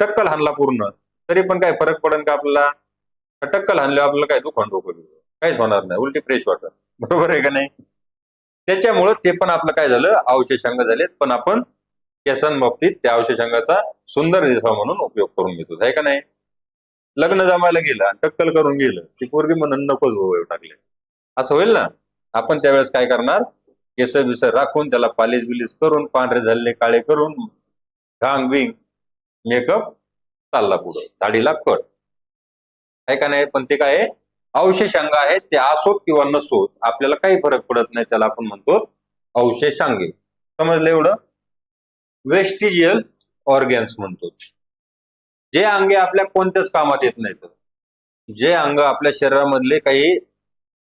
टक्कल हाणला पूर्ण. तरी पण काय फरक पडेल का आपल्याला? टक्कल हाणल्यावर आपल्याला काय दुखण डोकं काहीच होणार नाही. उलटी फ्रेश वाटत बरोबर आहे का नाही? त्याच्यामुळं ते पण आपलं काय झालं? अवशेषांग झालेत. पण आपण केसांबाबतीत त्या अवशेषांगाचा सुंदर दिसावा म्हणून उपयोग करून घेतो. आहे का नाही? लग्न जमायला गेलं टक्कल करून गेलं ती पोरगी म्हणून नकोच भाऊ टाकले. असं होईल ना? आपण त्यावेळेस काय करणार? केस बिस राखून त्याला पालीस बिलीस करून पांढरे झाले काळे करून घांग बिंग मेकअप चालला पुढं. दाढीला कट. आहे का नाही? पण ते काय आहे? अवशेषांग आहेत ते असोत किंवा नसोत आपल्याला काही फरक पडत नाही त्याला आपण म्हणतो अवशेषांगे समजलं एवढं? वेस्टिजियल ऑर्गॅन्स म्हणतो. जे अंगे आपल्या कोणत्याच कामात येत नाहीत. जे अंग आपल्या शरीरामधले काही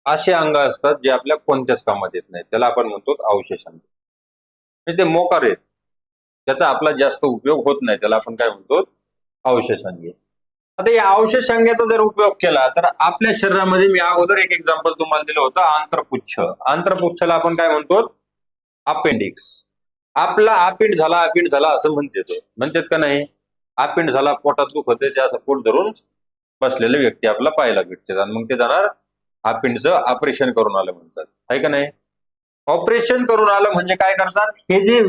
असे अंग असतात जे आपल्या कोणत्याच कामात येत नाहीत. त्याला आपण म्हणतो अवशेषांग म्हणजे ते मोकार आहेत. त्याचा आपला जास्त उपयोग होत नाही. त्याला आपण काय म्हणतो? अवशेषांगे. आता या अवशेषांग्याचा जर उपयोग केला तर आपल्या शरीरामध्ये मी अगोदर एक एक्झाम्पल तुम्हाला दिलं होतं आंतरपुच्छ. आंतरपुच्छला आपण काय म्हणतो? अपेंडिक्स आपला आपिंड झाला आपिंड झाला असं म्हणते तो. म्हणतात का नाही? आपिंड झाला पोटात दुख होते त्या पोट धरून बसलेले व्यक्ती आपला पाहायला भेटतात आणि मग ते जाणार आपिंडचं ऑपरेशन करून आलं म्हणतात. आहे का नाही? ऑपरेशन करून आलं म्हणजे काय करतात? हे जे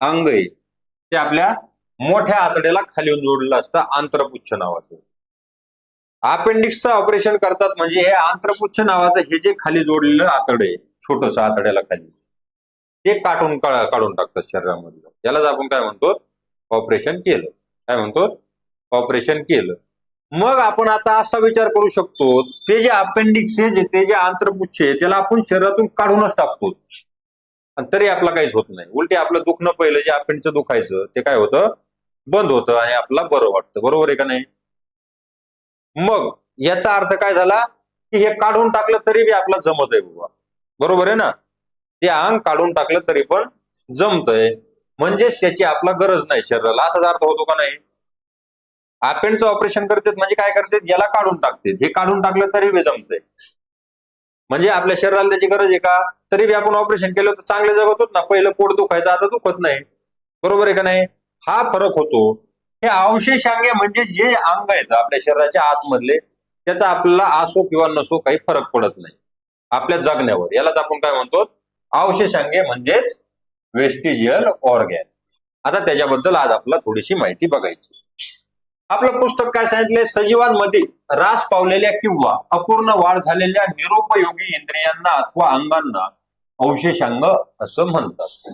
अंग आहे. ते आपल्या मोठ्या आतड्याला खाली जोडलेलं असतं आंतरपुच्छ नावाचं. अपेंडिक्सचं ऑपरेशन करतात म्हणजे हे आंतरपुच्छ नावाचं हे जे खाली जोडलेलं आतड आहे छोटस आतड्याला खाली. ते काढून काढून टाकतात शरीरामधलं यालाच आपण काय म्हणतो? ऑपरेशन केलं. काय म्हणतो? ऑपरेशन केलं. मग आपण आता असा विचार करू शकतो ते जे अपेंडिक्स आहे जे ते जे आंतरपुच्छ आहे त्याला आपण शरीरातून काढूनच टाकतो. आणि तरी आपला काहीच होत नाही. उलटे आपलं दुखणं पहिलं जे अपेंडचं दुखायचं ते काय होतं? बंद होतं आणि आपला बरं वाटतं. बरोबर आहे का नाही? मग याचा अर्थ काय झाला? की हे काढून टाकलं तरी बी आपला जमत आहे बाबा बरोबर आहे ना? ते अंग काढून टाकलं तरी पण जमतंय. म्हणजेच त्याची आपला गरज नाही शरीराला. असाच अर्थ होतो का नाही? अपेंडचं ऑपरेशन करतात म्हणजे काय करतात? याला काढून टाकतात. हे काढून टाकलं तरी बी जमतंय. म्हणजे आपल्या शरीराला त्याची गरज आहे का? तरी बी आपण ऑपरेशन केलं तर चांगले जगत होत ना. पहिलं पोट दुखायचं आता दुखत नाही. बरोबर आहे का नाही? हा फरक होतो. हे अवशेषांगे म्हणजे जे अंग आहेत आपल्या शरीराच्या आतमधले त्याचा आपल्याला असो किंवा नसो काही फरक पडत नाही. आपल्या जगण्यावर. यालाच आपण काय म्हणतो? अवशेषांगे म्हणजेच वेस्टिजियल ऑर्गॅन आता त्याच्याबद्दल आज आपल्याला थोडीशी माहिती बघायची. आपलं पुस्तक काय सांगितलंय? सजीवांमध्ये रास पावलेल्या किंवा अपूर्ण वाढ झालेल्या निरुपयोगी इंद्रियांना अथवा अंगांना अवशेषांग असं म्हणतात.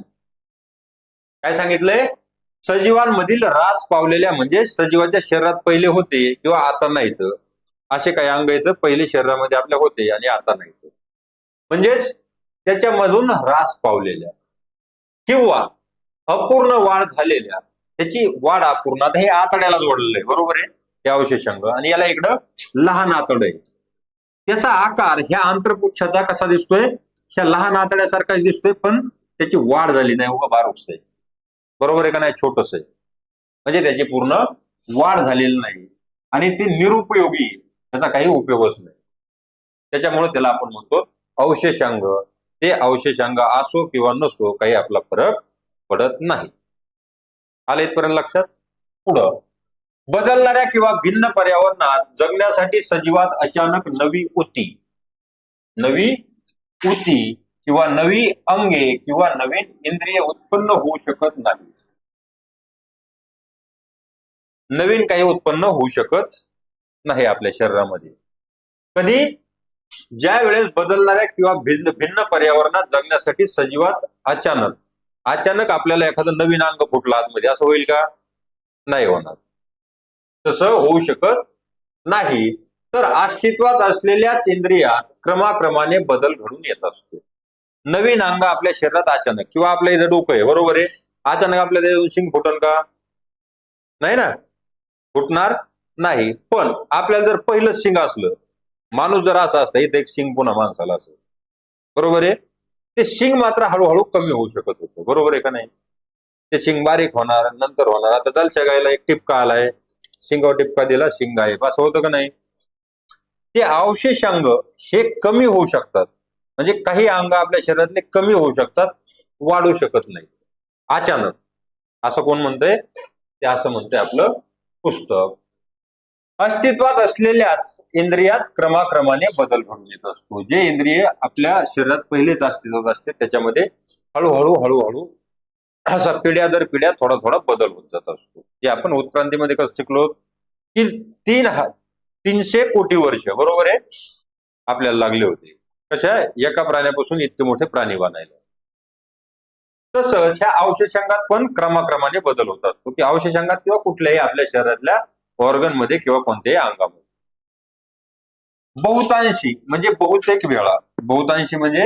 काय सांगितलंय? सजीवांमधील रास पावलेल्या म्हणजे सजीवाच्या शरीरात पहिले होते किंवा आता नाहीत. असे काही अंग आहेत पहिले शरीरामध्ये आपल्या होते आणि आता नाहीत. म्हणजेच त्याच्यामधून रास पावलेल्या किंवा अपूर्ण वाढ झालेल्या त्याची वाढ अपूर्ण. आता हे आतड्याला जोडलेलं आहे बरोबर आहे? हे अवशेषांग. आणि याला इकडं लहान आतड आहे. त्याचा आकार ह्या आंतरपुच्छाचा कसा दिसतोय? ह्या लहान आतड्यासारखाच दिसतोय पण त्याची वाढ झाली नाही. उगा बारूकस आहे. बरोबर आहे का नाही? छोटस आहे. म्हणजे त्याची पूर्ण वाढ झालेली नाही. आणि ती निरुपयोगी त्याचा काही उपयोगच नाही. त्याच्यामुळे त्याला आपण म्हणतो अवशेषांग. ते अवशेषांग असो किंवा नसो काही आपला फरक पडत नाही. आले इथपर्यंत लक्षात? पुढं. बदलणाऱ्या किंवा भिन्न पर्यावरणात जगण्यासाठी सजीवात अचानक नवी ऊती. नवी ऊती किंवा नवी अंगे किंवा नवीन इंद्रिय उत्पन्न होऊ शकत नाही. नवीन काही उत्पन्न होऊ शकत नाही आपल्या शरीरामध्ये. कधी? ज्या वेळेस बदलणाऱ्या किंवा भिन्न भिन्न पर्यावरणात जगण्यासाठी सजीवात अचानक. अचानक आपल्याला एखादं नवीन अंग फुटलं आतमध्ये असं होईल का? नाही होणार. तसं होऊ शकत नाही. तर अस्तित्वात असलेल्याच इंद्रियात क्रमाक्रमाने बदल घडून येत असतो. नवीन अंग आपल्या शरीरात अचानक किंवा आपल्या इथं डोकं आहे बरोबर आहे? अचानक आपल्या त्याच्यातून शिंग फुटन का? नाही ना? फुटणार नाही. पण आपल्याला जर पहिलंच शिंग असलं माणूस जर असं असतं इथं एक शिंग पुन्हा माणसाला असं बरोबर आहे? ते शिंग मात्र हळूहळू कमी होऊ शकत होतं. बरोबर आहे का नाही? ते शिंग बारीक होणार नंतर होणार. आता चाल शेगायला एक टिपका आलाय. शिंगावर टिपका दिला शिंग आहे असं होतं का नाही? ते अवशेषांग हे कमी होऊ शकतात. म्हणजे काही अंग आपल्या शरीरातले कमी होऊ शकतात वाढू शकत नाही. अचानक. असं कोण म्हणतंय? ते असं म्हणतंय आपलं पुस्तक. अस्तित्वात असलेल्याच इंद्रियात क्रमाक्रमाने बदल घडून येत असतो. जे इंद्रिय आपल्या शरीरात पहिलेच अस्तित्वात असते त्याच्यामध्ये हळूहळू हळूहळू असा पिढ्या दर पिढ्या थोडा थोडा बदल होत जात असतो. जे आपण उत्क्रांतीमध्ये कसं शिकलो की तीन हा- तीनशे कोटी वर्ष बरोबर आहे? आपल्याला लागले होते. कशा एका प्राण्यापासून इतके मोठे प्राणी बनायला. तसंच ह्या अवशेषांगात पण क्रमाक्रमाने बदल होत असतो. की अवशेषांगात किंवा कुठल्याही आपल्या शरीरातल्या ऑर्गनमध्ये किंवा कोणत्याही अंगामध्ये. बहुतांशी म्हणजे बहुतेक वेळा. बहुतांशी म्हणजे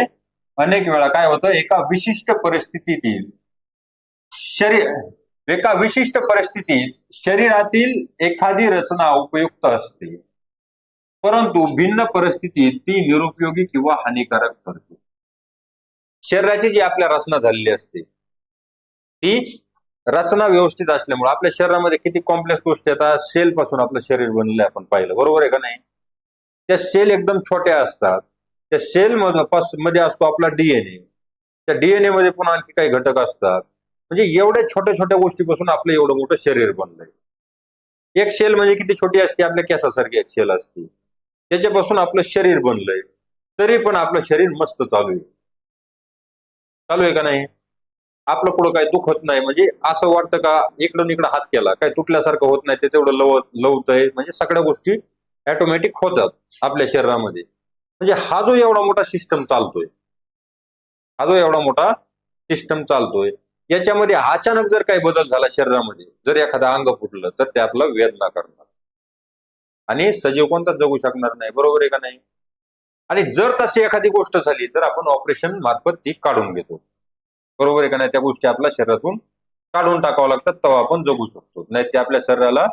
अनेक वेळा. काय होतं? एका विशिष्ट परिस्थितीतील शरीर एका विशिष्ट परिस्थितीत शरीरातील एखादी रचना उपयुक्त असते. परंतु भिन्न परिस्थितीत ती निरुपयोगी किंवा हानिकारक ठरते. शरीराची जी आपल्या रचना झालेली असते ती रचना व्यवस्थित असल्यामुळे आपल्या शरीरामध्ये किती कॉम्प्लेक्स गोष्टी येतात सेल पासून आपलं शरीर बनलेलं आपण पाहिलं. बरोबर आहे का नाही? त्या सेल एकदम छोट्या असतात. त्या सेल मध्ये असतो आपला डीएनए त्या डीएनए मध्ये पण आणखी काही घटक असतात. म्हणजे एवढ्या छोट्या छोट्या गोष्टीपासून आपलं एवढं मोठं शरीर बनलंय. एक सेल म्हणजे किती छोटी असते? आपल्या केसासारखी एक सेल असते. त्याच्यापासून आपलं शरीर बनलंय. तरी पण आपलं शरीर मस्त चालू आहे. चालू आहे का नाही? आपलं पुढं काही दुखत नाही. म्हणजे असं वाटतं का इकडून इकडं हात केला. काय तुटल्यासारखं होत नाही. ते तेवढं लवत लवतंय. म्हणजे सगळ्या गोष्टी ऑटोमॅटिक होतात आपल्या शरीरामध्ये. म्हणजे हा जो एवढा मोठा सिस्टम चालतोय हा जो एवढा मोठा सिस्टम चालतोय याच्यामध्ये अचानक जर काही बदल झाला शरीरामध्ये जर एखादा अंग फुटलं तर ते आपला वेदना करणार. आणि सजीव कोणता जगू शकणार नाही. बरोबर आहे का नाही? आणि जर तशी एखादी गोष्ट झाली तर आपण ऑपरेशन मार्फत ती काढून घेतो. बरोबर आहे का नाही? त्या गोष्टी आपल्या शरीरातून काढून टाकावं लागतात तेव्हा आपण जगू शकतो. नाही ते आपल्या शरीराला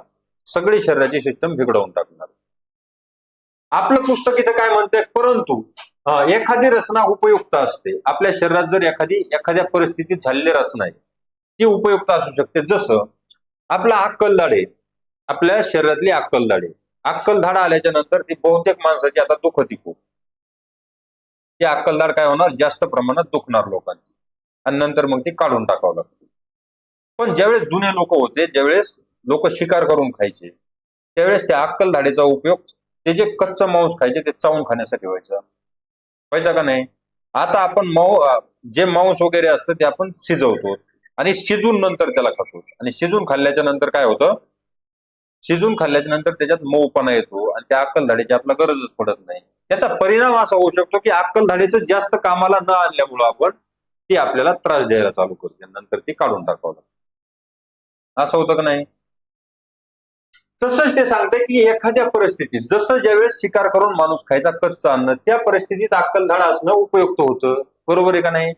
सगळी शरीराची सिस्टम बिघडवून टाकणार. आपलं पुस्तक इथं काय म्हणतंय? परंतु एखादी रचना उपयुक्त असते. आपल्या शरीरात जर एखादी एखाद्या परिस्थितीत झालेली रचना आहे ती उपयुक्त असू शकते. जसं आपला अक्कलदाड आहे आपल्या शरीरातली अक्कलदाड आहे अक्कलधाड आल्याच्यानंतर ती बहुतेक माणसाची आता दुखती खूप. ती अक्कलदाड काय होणार? जास्त प्रमाणात दुखणार लोकांची. आणि नंतर मग ती काढून टाकावं लागतं. पण ज्यावेळेस जुने लोक होते ज्यावेळेस लोक शिकार करून खायचे त्यावेळेस त्या अक्कलधाडीचा उपयोग ते जे कच्चं मांस खायचे ते चावून खाण्यासाठी व्हायचा. व्हायचा का नाही? आता आपण माऊ जे मांस वगैरे असतं ते आपण शिजवतो आणि शिजून नंतर त्याला खातो. आणि शिजून खाल्ल्याच्या नंतर काय होतं? शिजून खाल्ल्याच्या नंतर त्याच्यात मऊपणा येतो आणि त्या अक्कलधाडीची आपला गरजच पडत नाही. त्याचा परिणाम असा होऊ शकतो की अक्कलधाडीचं जास्त कामाला न आणल्यामुळं आपण ती आपल्याला त्रास द्यायला चालू करते. नंतर ती काढून टाकावं लागतं. असं होतं का नाही? तसंच ते सांगते की एखाद्या परिस्थितीत जसं ज्यावेळेस शिकार करून माणूस खायचा कच्चा अन्न त्या परिस्थितीत अक्कलधाड असणं उपयुक्त होतं. बरोबर आहे का नाही?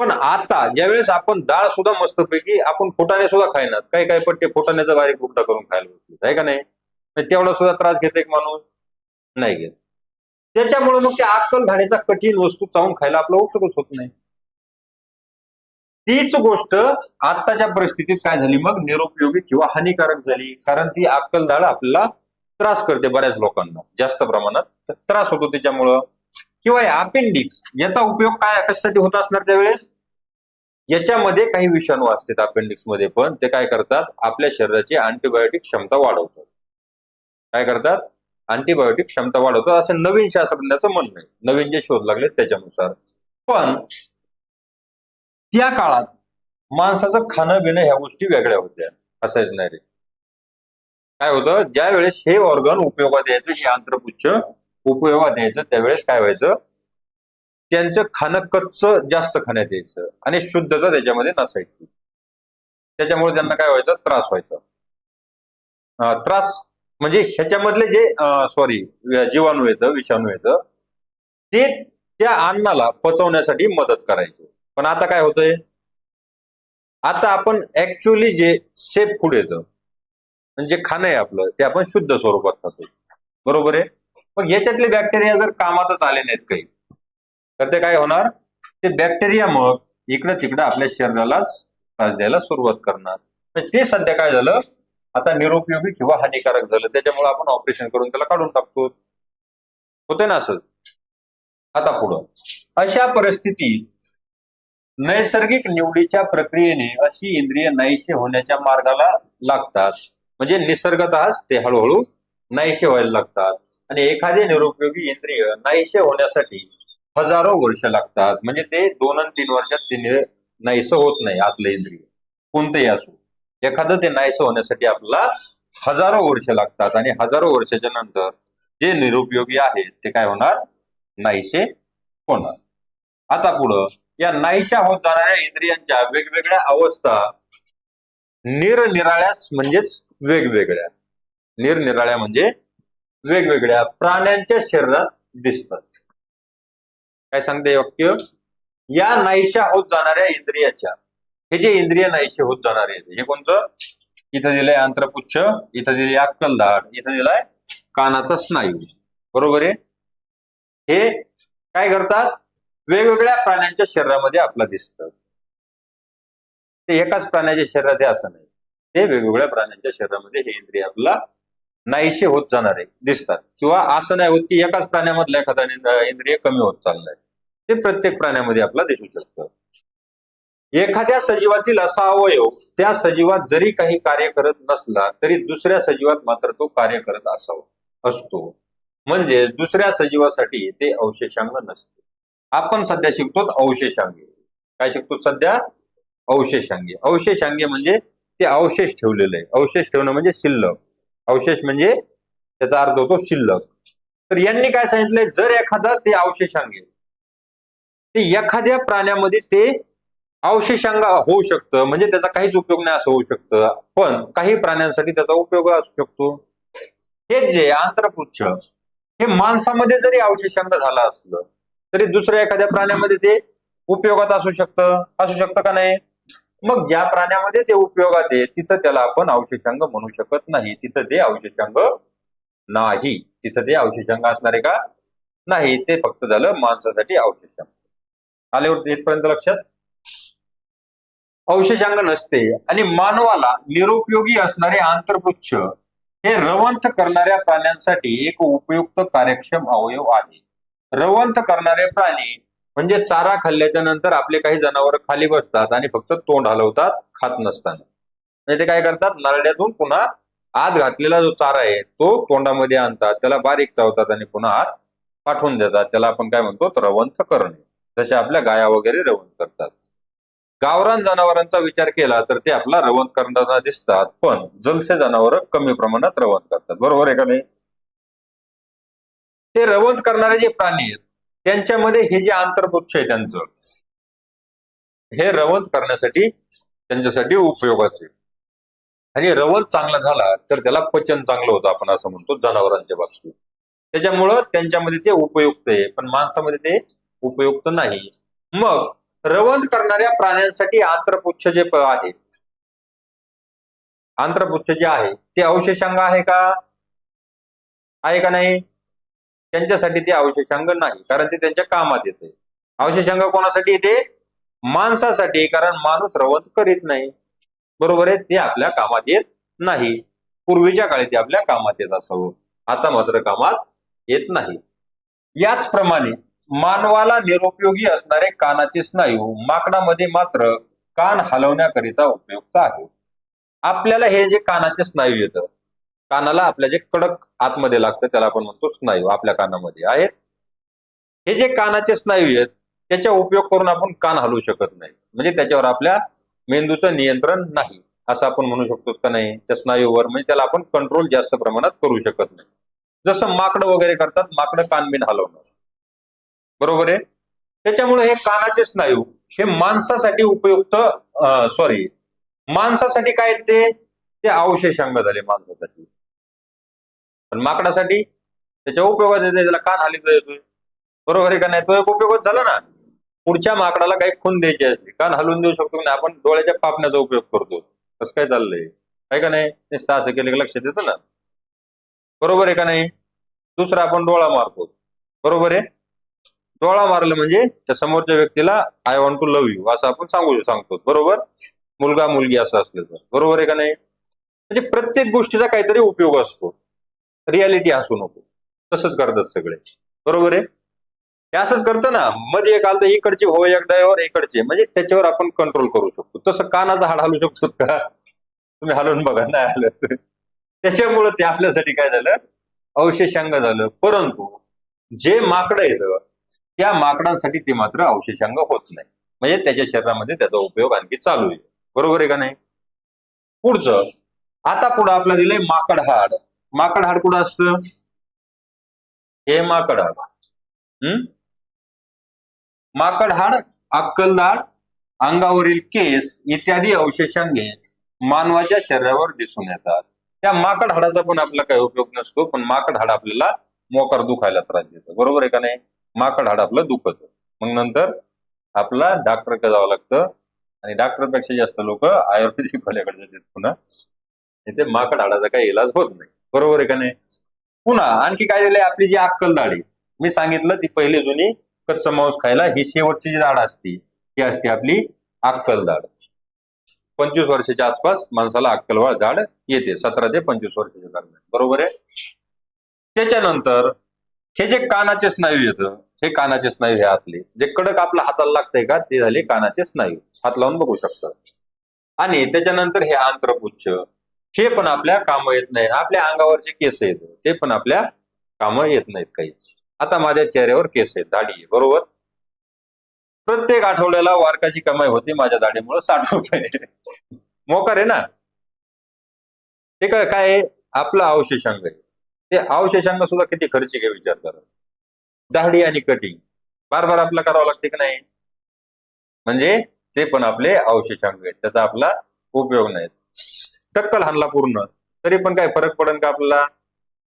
पण आता ज्यावेळेस आपण डाळ सुद्धा मस्तपैकी आपण फुटाणे सुद्धा खायनात. काही काही पट्टे फुटाण्याचा बारीक बुकटा करून खायला बसले आहे का नाही? तेवढा सुद्धा त्रास घेते एक माणूस? नाही घेत. त्याच्यामुळे मग त्या अक्कल धाण्याचा कठीण वस्तू चावून खायला आपला उपयोगच होत नाही. तीच गोष्ट आत्ताच्या परिस्थितीत काय झाली? मग निरुपयोगी किंवा हानिकारक झाली. कारण ती अक्कलदाळ आपल्याला त्रास करते बऱ्याच लोकांना. जास्त प्रमाणात त्रास होतो त्याच्यामुळं. किंवा अपेंडिक्स याचा उपयोग काय कशासाठी होत असणार त्यावेळेस? याच्यामध्ये काही विषाणू असतात अपेंडिक्समध्ये पण. ते काय करतात? आपल्या शरीराची अँटीबायोटिक क्षमता वाढवतात. काय करतात? अँटीबायोटिक क्षमता वाढवतात. असं नवीन शास्त्रज्ञाचं म्हणणं आहे. नवीन जे शोध लागले त्याच्यानुसार. पण त्या काळात माणसाचं खाणं पिणं ह्या गोष्टी वेगळ्या होत्या. असायच नाही रे. काय होतं? ज्या वेळेस हे ऑर्गन उपयोगात यायचं हे आंत्रपुच्छ उपयोगात यायचं त्यावेळेस काय व्हायचं? त्यांचं खाणं कच्च जास्त खाण्यात यायचं आणि शुद्धता त्याच्यामध्ये नसायची. त्याच्यामुळे त्यांना काय व्हायचं? त्रास व्हायचा. त्रास म्हणजे ह्याच्यामधले जे सॉरी जीवाणू येतं विषाणू येतं ते त्या अन्नाला पचवण्यासाठी मदत करायचे. पण आता काय होतंय? आता आपण ऍक्च्युअली जे सेफ फूड येतं म्हणजे खाणं आहे आपलं ते आपण शुद्ध स्वरूपात खातो. बरोबर आहे? मग याच्यातले बॅक्टेरिया जर कामातच आले नाहीत काही तर ते काय होणार? ते बॅक्टेरिया मग इकडं तिकडं आपल्या शरीराला त्रास द्यायला सुरुवात करणार. ते सध्या काय झालं? आता निरुपयोगी किंवा हानिकारक झालं. त्याच्यामुळे आपण ऑपरेशन करून त्याला काढून टाकतो. होते ना असं? आता पुढं. अशा परिस्थितीत नैसर्गिक निवडीच्या प्रक्रियेने अशी इंद्रिय नाहीशी होण्याच्या मार्गाला लागतात. म्हणजे निसर्गतःच ते हळूहळू नाहीसे व्हायला लागतात. आणि एखादे निरुपयोगी इंद्रिय नाहीसे होण्यासाठी हजारो वर्ष लागतात. म्हणजे ते दोन आणि तीन वर्षात ते नाहीस होत नाही आपलं इंद्रिय. कोणतंही असो. एखादं ते नाहीस होण्यासाठी आपल्याला हजारो वर्ष लागतात. आणि हजारो वर्षाच्या नंतर जे निरुपयोगी आहेत ते काय होणार? नाहीसे होणार. आता पुढं या नाहीशा होत जाणाऱ्या इंद्रियांच्या वेगवेगळ्या अवस्था निरनिराळ्या म्हणजेच वेगवेगळ्या. निरनिराळ्या म्हणजे वेगवेगळ्या. प्राण्यांच्या शरीरात दिसतात. काय सांगते वाक्य? या नाहीशा होत जाणाऱ्या इंद्रियाच्या. हे जे इंद्रिय नाहीशे होत जाणारे आहेत, हे कोणतं? इथं दिलंय आंत्रपुच्छ इथं दिलंय अक्कलदाट इथं दिलाय कानाचा स्नायू. बरोबर आहे? हे काय करतात? वेगवेगळ्या प्राण्यांच्या शरीरामध्ये आपला दिसतं. ते एकाच प्राण्याच्या शरीरात हे असं नाही. ते वेगवेगळ्या प्राण्यांच्या शरीरामध्ये हे इंद्रिय आपला नाहीसे होत जाणारे दिसतात. किंवा असं नाही होत की एकाच प्राण्यामधल्या एखादा इंद्रिय कमी होत चाललंय. ते प्रत्येक प्राण्यामध्ये आपला दिसू शकतं. एखाद्या सजीवातील असा अवयव त्या सजीवात जरी काही कार्य करत नसला तरी दुसऱ्या सजीवात मात्र तो कार्य करत असावा असतो. म्हणजे दुसऱ्या सजीवासाठी ते अवशेषांग नसते. आपण सध्या शिकतो अवशेषांगी. काय शिकतो सध्या? अवशेषांगी. अवशेषांगी म्हणजे ते अवशेष ठेवलेलं आहे. अवशेष ठेवणं म्हणजे शिल्लक. अवशेष म्हणजे त्याचा अर्थ होतो शिल्लक. तर यांनी काय सांगितलंय? जर एखादा ते अवशेषांगी. ते एखाद्या प्राण्यामध्ये ते अवशेषांग होऊ शकतं. म्हणजे त्याचा काहीच उपयोग नाही असं होऊ शकतं. पण काही प्राण्यांसाठी त्याचा उपयोग असू शकतो. हे जे आंतरपुच्छ हे माणसामध्ये जरी अवशेषांग झालं असलं तरी दुसऱ्या एखाद्या प्राण्यामध्ये ते उपयोगात असू शकतं. असू शकतं का नाही? मग ज्या प्राण्यामध्ये ते उपयोगात आहे तिथं त्याला आपण अवशेषांग म्हणू शकत नाही. तिथं ते अवशेषांग नाही. तिथं ते अवशेषांग असणार आहे का? नाही. ते फक्त झालं माणसासाठी अवशेषांग. आल्यावर इथपर्यंत लक्षात? अवशेषांग नसते. आणि मानवाला निरुपयोगी असणारे आंतरपुच्छ हे रवंथ करणाऱ्या प्राण्यांसाठी एक उपयुक्त कार्यक्षम अवयव आहे. रवंथ करणारे प्राणी म्हणजे चारा खाल्ल्याच्या नंतर आपले काही जनावर खाली बसतात आणि फक्त तोंड हलवतात खात नसताना म्हणजे ते काय करतात? नरड्यातून पुन्हा आत घातलेला जो चारा आहे तो तोंडामध्ये आणतात त्याला बारीक चावतात आणि पुन्हा आत पाठवून देतात. त्याला आपण काय म्हणतो? रवंथ करणे. जसे आपल्या गाया वगैरे रवंथ करतात. गावरान जनावरांचा विचार केला तर ते आपला रवंथ करताना दिसतात पण जलसे जनावर कमी प्रमाणात रवंथ करतात. बरोबर आहे का नाही? ते रवंथ करणारे जे प्राणी आहेत त्यांच्यामध्ये हे जे आंतरपुच्छ आहे त्यांचं हे रवंथ करण्यासाठी त्यांच्यासाठी उपयोगाचे आणि रवंथ चांगला झाला तर त्याला पचन चांगलं होतं आपण असं म्हणतो जनावरांच्या बाबतीत. त्याच्यामुळं त्यांच्यामध्ये ते उपयुक्त आहे पण माणसामध्ये ते उपयुक्त नाही. मग रवंथ करणाऱ्या प्राण्यांसाठी आंत्रपुच्छ जे आहे आंत्रपुच्छ जे आहे ते अवशेषांग आहे का? आहे का नाही? त्यांच्यासाठी ते अवशेषांग नाही कारण ते त्यांच्या कामात येते. अवशेषांग कोणासाठी येते? माणसासाठी कारण माणूस रवंथ करीत नाही. बरोबर आहे? ते आपल्या कामात येत नाही. पूर्वीच्या काळी ते आपल्या कामात येत असावं. आता मात्र कामात येत नाही. याचप्रमाणे मानवाला निरुपयोगी असणारे कानाचे स्नायू माकडामध्ये मात्र कान हलवण्याकरिता उपयुक्त आहे आपल्याला हे जे कानाचे स्नायू येतं कानाला आपल्या जे कडक आतमध्ये लागतं त्याला आपण म्हणतो स्नायू आपल्या कानामध्ये. आहेत? हे जे कानाचे स्नायू आहेत त्याचा उपयोग करून आपण कान हलवू शकत नाही. म्हणजे त्याच्यावर आपल्या मेंदूचं नियंत्रण नाही. असं आपण म्हणू शकतो का नाही? त्या स्नायूवर म्हणजे त्याला आपण कंट्रोल जास्त प्रमाणात करू शकत नाही. जसं माकडं वगैरे करतात माकडं कानबीन हलवणं. बरोबर आहे? त्याच्यामुळे हे कानाचे स्नायू हे माणसासाठी उपयुक्त सॉरी माणसासाठी काय ते? ते अवशेषांग झाले माणसासाठी. पण माकडासाठी त्याच्या उपयोगात येते त्याला कान हलित येतोय. बरोबर आहे का नाही? तो एक उपयोगच झाला ना. पुढच्या माकडाला काही खून द्यायची असते कान हलवून देऊ शकतो की नाही? आपण डोळ्याच्या पापण्याचा उपयोग करतो. कसं काय चाललंय? काय का नाही? नुसतं असं केलं की लक्षात येतं ना. बरोबर आहे का नाही? दुसरा आपण डोळा मारतो. बरोबर आहे? डोळा मारलं म्हणजे त्या समोरच्या व्यक्तीला I want to love you असं आपण सांगू सांगतो. बरोबर? मुलगा मुलगी असं असलं तर. बरोबर आहे का नाही? म्हणजे प्रत्येक गोष्टीचा काहीतरी उपयोग असतो. रियालिटी असू नको. तसंच करतात सगळे. बरोबर आहे? हे असंच करतं ना. मध्ये एक आलं तर इकडची हो एकदावर इकडचे. म्हणजे त्याच्यावर आपण कंट्रोल करू शकतो. तसं कानाचा हाड हलू शकतो का? तुम्ही हलवून बघा नाही आलं त्याच्यामुळं ते आपल्यासाठी काय झालं? अवशेषांग झालं. परंतु जे माकडं येतं त्या माकडांसाठी ते मात्र अवशेषांग होत नाही. म्हणजे त्याच्या शरीरामध्ये त्याचा उपयोग आणखी चालू आहे. बरोबर आहे का नाही? पुढचं आता पुढं आपलं दिलंय माकड हाड. माकड हाड कुठं असतं? हे माकड हाड. हम्म माकड हाड अक्कलदाड अंगावरील केस इत्यादी अवशेषांगे मानवाच्या शरीरावर दिसून येतात. त्या माकड हाडाचा पण आपला काही उपयोग नसतो पण माकड हाड आपल्याला मोकार दुखायला त्रास देतो. बरोबर आहे का नाही? माकड हाड आपलं दुखत. मग नंतर आपला डॉक्टरकडे जावं लागतं आणि डॉक्टरपेक्षा जास्त लोक आयुर्वेदिक वाल्याकडे जातात पुन्हा. इथे माकड हाडाचा काही इलाज होत नाही. बरोबर आहे का नाही? पुन्हा आणखी काय दिलंय आपली जी अक्कल दाढी. मी सांगितलं ती पहिली जुनी कच्चा मांस खायला. ही शेवटची जी दाढ असती ती असते आपली अक्कल दाढ. पंचवीस वर्षाच्या आसपास माणसाला अक्कलवाळ झाड येते सतरा ते पंचवीस वर्षाच्या दरम्यान. बरोबर आहे? त्याच्यानंतर हे जे कानाचे स्नायू येतं हे कानाचे स्नायू हे आतले. जे कडक आपल्या हाताला लागतंय का ते झाले कानाचे स्नायू. हात लावून बघू शकतात आणि त्याच्यानंतर हे आंत्रपुच्छ हे पण आपल्या कामं येत नाही आपल्या अंगावरचे केस येत ते पण आपल्या कामं येत नाहीत काही. आता माझ्या चेहऱ्यावर केस आहेत. दाढी आहे. बरोबर? प्रत्येक आठवड्याला वारकाची कमाई होती माझ्या दाढीमुळे साठ रुपये. मोकार आहे ना? ते काय काय आपलं आपला अवशेषांग आहे. ते अवशेषांग सुद्धा किती खर्चिक आहे विचार करा. दाढी आणि कटिंग बार बार आपला करावं लागते की नाही? म्हणजे ते पण आपले अवशेषांग आहेत. त्याचा आपला उपयोग नाही. टक्कल हाणला पूर्ण. तरी पण काय फरक पडेल का आपल्याला?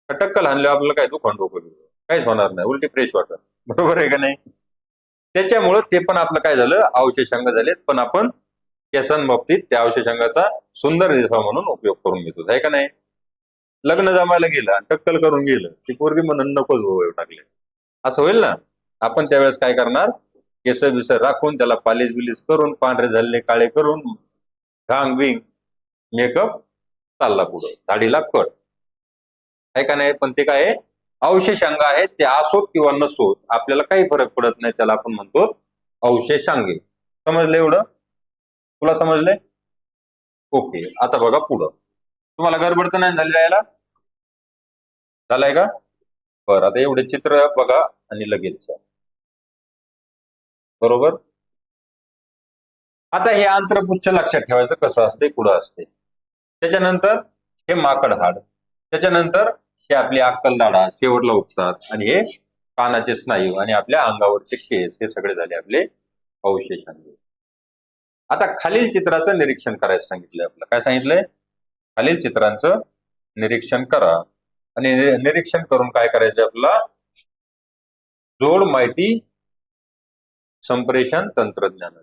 टक्कल हाणल्यावर आपल्याला काय दुखण डोकं काहीच होणार नाही. उलटी फ्रेश वाटत बरोबर आहे का नाही? त्याच्यामुळं ते पण आपलं काय झालं? अवशेषांग झालेत. पण आपण केसांबाबतीत त्या अवशेषांगाचा सुंदर दिसा म्हणून उपयोग करून घेतो. आहे का नाही? लग्न जमायला गेलं टक्कल करून गेलं ती पोरगी म्हणून नकोच भाऊ टाकले. असं होईल ना? आपण त्यावेळेस काय करणार? केस बिस राखून त्याला पालीस बिलीस करून पांढरे झाले काळे करून घांग बिंग मेकअप चालला पुढं. दाढीला कट. आहे का नाही? पण ते काय आहे? अवशेषांग आहेत ते असोत किंवा नसोत आपल्याला काही फरक पडत नाही त्याला आपण म्हणतो अवशेषांगे समजलं एवढं? तुला समजलंय ओके. आता बघा पुढं. तुम्हाला गडबड तर नाही झाली यायला झालाय का? बरं आता एवढे चित्र बघा आणि लगेच बरोबर? आता हे आंतरपुच्छ लक्षात ठेवायचं कसं असते कुठं असते? त्याच्यानंतर हे माकड हाड त्याच्यानंतर हे आपली अक्कलदाडा शेवटला उठतात आणि हे कानाचे स्नायू आणि आपल्या अंगावरचे केस हे सगळे झाले आपले अवशेषांगे आता खालील चित्राचं निरीक्षण करायचं सांगितलंय आपलं. काय सांगितलंय? खालील चित्रांचं निरीक्षण करा. आणि निरीक्षण करून काय करायचं आपला जोड माहिती संप्रेषण तंत्रज्ञान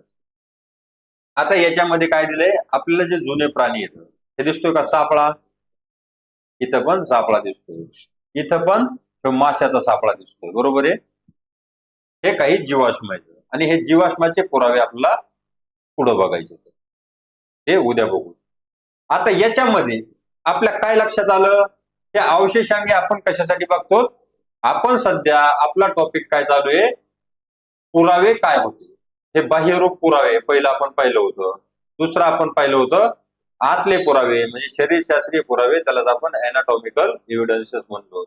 आता याच्यामध्ये काय दिलंय? आपल्याला जे जुने प्राणी येतात हे दिसतोय का सापळा? इथं पण सापळा दिसतोय. इथं पण माशाचा सापळा दिसतोय. बरोबर आहे? हे काही जीवाश्माचे. आणि हे जीवाश्माचे पुरावे आपल्याला पुढं बघायचे हे उद्या बघू. आता याच्यामध्ये आपल्या काय लक्षात आलं? हे अवशेषांगे आपण कशासाठी बघतो? आपण सध्या आपला टॉपिक काय चालू आहे? पुरावे काय होते? हे बाह्यरूप पुरावे. पहिलं आपण पाहिलं होतं. दुसरं आपण पाहिलं होतं आतले पुरावे म्हणजे शरीरशास्त्रीय पुरावे त्यालाच आपण अॅनाटॉमिकल एव्हिडन्सेस म्हणतो.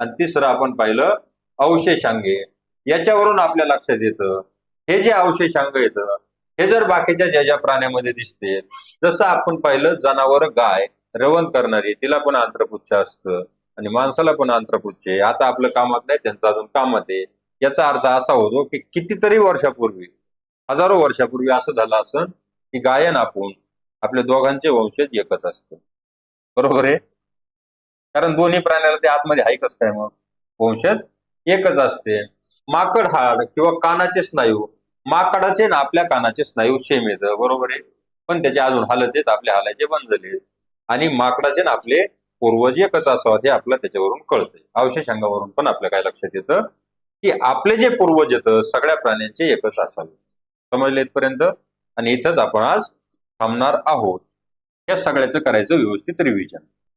आणि तिसरं आपण पाहिलं अवशेषांगे. याच्यावरून आपल्या लक्षात येतं हे जे अवशेषांग येतं हे जर बाकीच्या ज्या ज्या प्राण्यामध्ये दिसते जसं आपण पाहिलं जनावर गाय रवण करणारी तिला पण आंत्रपुच्छ असतं आणि माणसाला पण आंत्रपुच्छ आहे. आता आपलं कामात नाही त्यांचं अजून कामात आहे. याचा अर्थ असा होतो की कितीतरी वर्षापूर्वी हजारो वर्षापूर्वी असं झालं असं की गायन आपण आपल्या दोघांचे वंशज एकच असतं. बरोबर आहे? कारण दोन्ही प्राण्याला ते आतमध्ये आहे कसं काय मग? वंशज एकच असते. माकड हाड किंवा कानाचे स्नायू. माकडाचे ना आपल्या कानाचे स्नायू सेम येतं बरोबर आहे? पण त्याचे अजून हालत आहेत आपल्या हालायचे बंद झाले आणि माकडाचे ना आपले पूर्वज एकच असावं हे आपलं त्याच्यावरून कळतंय. अवशेषांगावरून पण आपल्या काय लक्षात येतं? की आपले जे पूर्वज येतं सगळ्या प्राण्यांचे एकच असावे. समजले इथपर्यंत? आणि इथंच आपण आज थांबणार आहोत. या सगळ्याचं करायचं व्यवस्थित रिव्हिजन